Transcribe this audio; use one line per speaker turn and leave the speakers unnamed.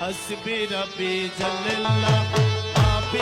حسبي ربي جل الله ما في